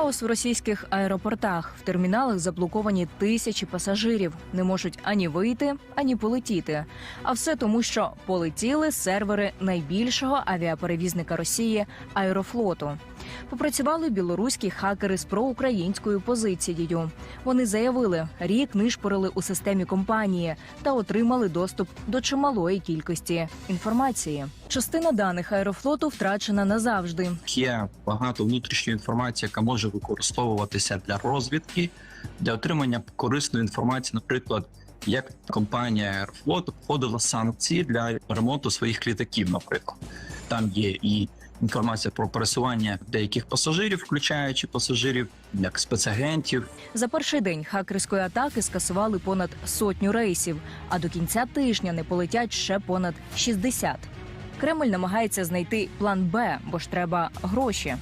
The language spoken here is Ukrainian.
Хаос в російських аеропортах. В терміналах заблоковані тисячі пасажирів. Не можуть ані вийти, ані полетіти. А все тому, що полетіли сервери найбільшого авіаперевізника Росії Аерофлоту. Попрацювали білоруські хакери з проукраїнською позицією. Вони заявили, рік нишпорили у системі компанії та отримали доступ до чималої кількості інформації. Частина даних аерофлоту втрачена назавжди. Є багато внутрішньої інформації, яка може використовуватися для розвідки, для отримання корисної інформації, наприклад. Як компанія Аерофлот входила санкції для ремонту своїх літаків, наприклад, там є і інформація про пересування деяких пасажирів, включаючи пасажирів як спецагентів, За перший день хакерської атаки скасували понад сотню рейсів, а до кінця тижня не полетять ще понад 60. Кремль намагається знайти план Б, бо ж треба гроші.